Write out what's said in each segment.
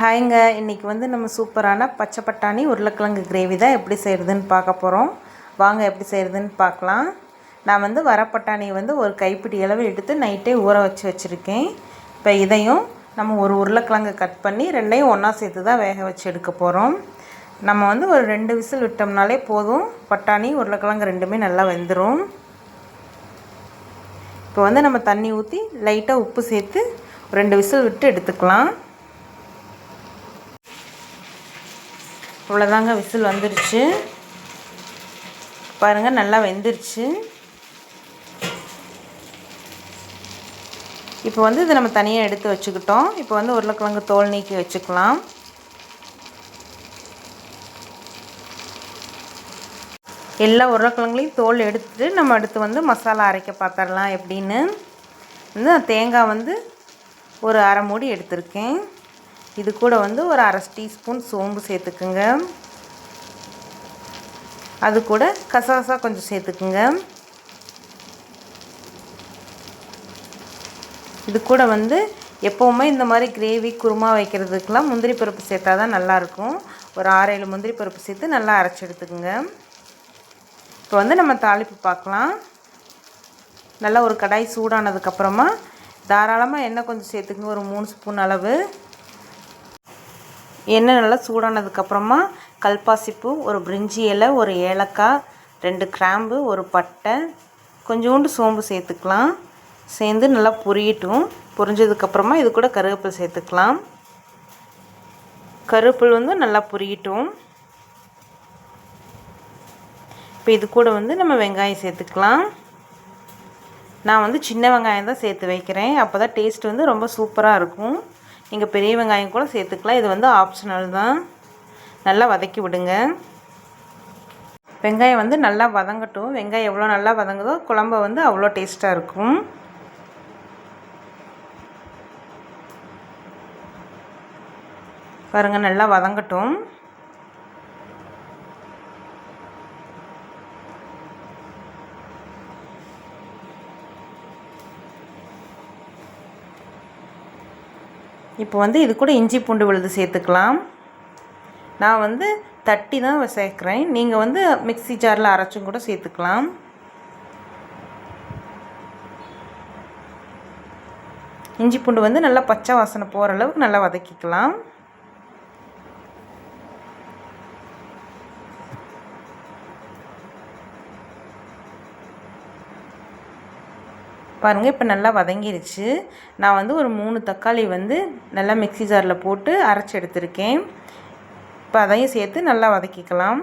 ஹாய்ங்க. இன்றைக்கி வந்து நம்ம சூப்பரான பச்சை பட்டாணி உருளைக்கிழங்கு கிரேவி தான் எப்படி செய்கிறதுன்னு பார்க்க போகிறோம் வாங்க எப்படி செய்கிறதுன்னு பார்க்கலாம். நான் வந்து வரப்பட்டாணியை வந்து ஒரு கைப்பிடி அளவு எடுத்து நைட்டே ஊற வச்சு வச்சுருக்கேன். இப்போ இதையும் நம்ம ஒரு உருளைக்கிழங்கு கட் பண்ணி ரெண்டையும் ஒன்றா சேர்த்து தான் வேக வச்சு எடுக்க போகிறோம் நம்ம வந்து ஒரு ரெண்டு விசில் விட்டோம்னாலே போதும். பட்டாணி உருளைக்கிழங்கு ரெண்டுமே நல்லா வெந்துடும் இப்போ வந்து நம்ம தண்ணி ஊற்றி லைட்டாக உப்பு சேர்த்து ரெண்டு விசில் விட்டு எடுத்துக்கலாம். இவ்வளோதாங்க விசில் வந்துருச்சு. பாருங்கள் நல்லா வெந்துருச்சு. இப்போ வந்து இதை நம்ம தனியாக எடுத்து வச்சுக்கிட்டோம். இப்போ வந்து உருளைக்கிழங்கு தோல் நீக்கி வச்சுக்கலாம். எல்லா உருளைக்கிழங்குலையும் தோல் எடுத்துட்டு நம்ம அடுத்து வந்து மசாலா அரைக்க பார்த்துடலாம் எப்படின்னு. வந்து தேங்காய் வந்து ஒரு அரை மூடி எடுத்திருக்கேன். இது கூட வந்து ஒரு அரை டீஸ்பூன் சோம்பு சேர்த்துக்குங்க. அது கூட கசகசா கொஞ்சம் சேர்த்துக்குங்க. இது கூட வந்து எப்போவுமே இந்த மாதிரி கிரேவி குருமா வைக்கிறதுக்கெலாம் முந்திரி பருப்பு சேர்த்தா தான் நல்லாயிருக்கும். ஒரு ஆறேழு முந்திரி பருப்பு சேர்த்து நல்லா அரைச்சி எடுத்துக்குங்க. இப்போ வந்து நம்ம தாளிப்பு பார்க்கலாம். நல்லா ஒரு கடாய் சூடானதுக்கப்புறமா தாராளமாக எண்ணெய் கொஞ்சம் சேர்த்துக்குங்க. ஒரு மூணு ஸ்பூன் அளவு. எண்ணெய் நல்லா சூடானதுக்கப்புறமா கல்பாசிப்பூ ஒரு பிரிஞ்சி இலை ஒரு ஏலக்காய் ரெண்டு கிராம்பு ஒரு பட்டை கொஞ்சோண்டு சோம்பு சேர்த்துக்கலாம். சேர்ந்து நல்லா பொரியட்டும். பொரிஞ்சதுக்கப்புறமா இது கூட கருவேப்பில் சேர்த்துக்கலாம். கருவேப்பில் வந்து நல்லா பொரியட்டும். இப்போ இது கூட வந்து நம்ம வெங்காயம் சேர்த்துக்கலாம். நான் வந்து சின்ன வெங்காயம் தான் சேர்த்து வைக்கிறேன். அப்போ தான் டேஸ்ட் வந்து ரொம்ப சூப்பராக இருக்கும். நீங்கள் பெரிய வெங்காயம் கூட சேர்த்துக்கலாம். இது வந்து ஆப்ஷனல் தான். நல்லா வதக்கி விடுங்க. வெங்காயம் வந்து நல்லா வதங்கட்டும். வெங்காயம் எவ்வளோ நல்லா வதங்குதோ குழம்பு வந்து அவ்வளோ டேஸ்ட்டாக இருக்கும். பாருங்கள் நல்லா வதங்கட்டும். இப்போ வந்து இது கூட இஞ்சி பூண்டு விழுது சேர்த்துக்கலாம். நான் வந்து தட்டி தான் சேர்க்குறேன் நீங்கள் வந்து மிக்சி ஜாரில் அரைச்சும் கூட சேர்த்துக்கலாம். இஞ்சி பூண்டு வந்து நல்லா பச்சை வாசனை போகிற அளவுக்கு நல்லா வதக்கிக்கலாம். பாருங்கள் இப்போ நல்லா வதங்கிருச்சு. நான் வந்து ஒரு மூணு தக்காளி வந்து நல்லா மிக்சி ஜாரில் போட்டு அரைச்சி எடுத்திருக்கேன். இப்போ அதையும் சேர்த்து நல்லா வதக்கிக்கலாம்.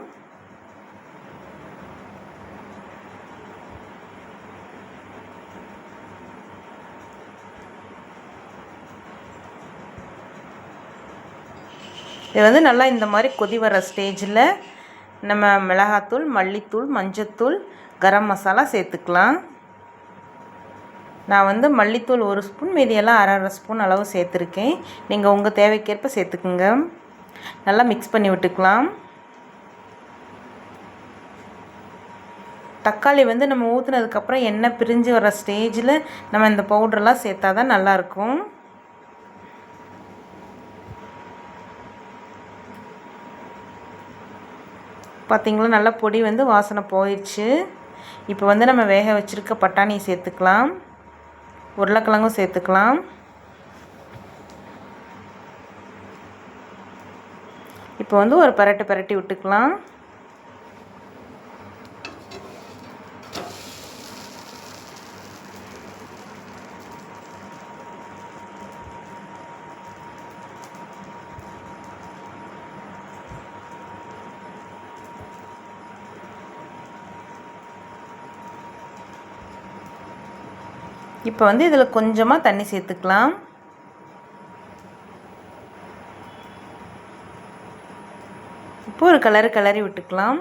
இது வந்து நல்லா இந்த மாதிரி கொதி வர ஸ்டேஜில் நம்ம மிளகாத்தூள் மல்லித்தூள் மஞ்சத்தூள் கரம் மசாலா சேர்த்துக்கலாம். நான் வந்து மல்லித்தூள் ஒரு ஸ்பூன் மீதியெல்லாம் அரை அரை ஸ்பூன் அளவு சேர்த்துருக்கேன். நீங்கள் உங்கள் தேவைக்கேற்ப சேர்த்துக்குங்க. நல்லா மிக்ஸ் பண்ணி விட்டுக்கலாம். தக்காளி வந்து நம்ம ஊற்றுனதுக்கப்புறம் எண்ணெய் பிரிஞ்சு வர ஸ்டேஜில் நம்ம இந்த பவுடரெலாம் சேர்த்தா தான் நல்லாயிருக்கும் பார்த்திங்களா நல்லா பொடி வந்து வாசனை போயிடுச்சு. இப்போ வந்து நம்ம வேக வச்சுருக்க பட்டாணியை சேர்த்துக்கலாம். உருளைக்கிழங்கும் சேர்த்துக்கலாம். இப்போ வந்து ஒரு பரட்டு பரட்டி விட்டுக்கலாம். இப்போ வந்து இதில் கொஞ்சமாக தண்ணி சேர்த்துக்கலாம். இப்போ ஒரு கலரு கிளறி விட்டுக்கலாம்.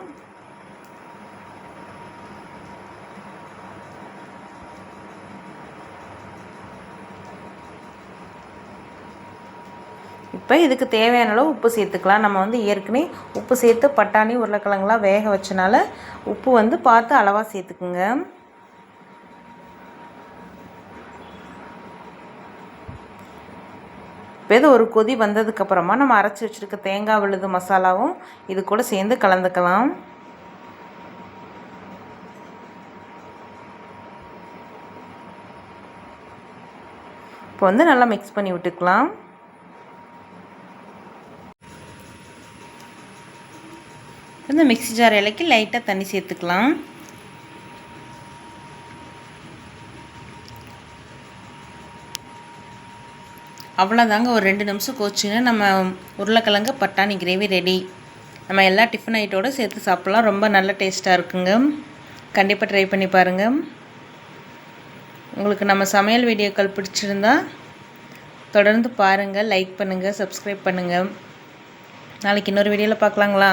இப்போ இதுக்கு தேவையான அளவு உப்பு சேர்த்துக்கலாம். நம்ம வந்து ஏற்கனவே உப்பு சேர்த்து பட்டாணி உருளைக்கிழங்குலாம் வேக வச்சனால உப்பு வந்து பார்த்து அளவாக சேர்த்துக்குங்க. இப்போ இது ஒரு கொதி வந்ததுக்கப்புறமா நம்ம அரைச்சி வச்சுருக்க தேங்காய் விழுது மசாலாவும் இது கூட சேர்ந்து கலந்துக்கலாம். இப்போ வந்து நல்லா மிக்ஸ் பண்ணி விட்டுக்கலாம். இந்த மிக்ஸி ஜார் இலைக்கு லைட்டாக தண்ணி சேர்த்துக்கலாம். அவ்வளோதாங்க ஒரு ரெண்டு நிமிஷம் கோச்சிங்கன்னா நம்ம உருளைக்கிழங்கு பட்டாணி கிரேவி ரெடி நம்ம எல்லா டிஃபன் ஐட்டோடு சேர்த்து சாப்பிட்லாம். ரொம்ப நல்ல டேஸ்ட்டாக இருக்குங்க. கண்டிப்பாக ட்ரை பண்ணி பாருங்கள் உங்களுக்கு நம்ம சமையல் வீடியோக்கள் பிடிச்சிருந்தா தொடர்ந்து பாருங்கள் லைக் பண்ணுங்கள் சப்ஸ்கிரைப் பண்ணுங்கள் நாளைக்கு இன்னொரு வீடியோவில் பார்க்கலாங்களா?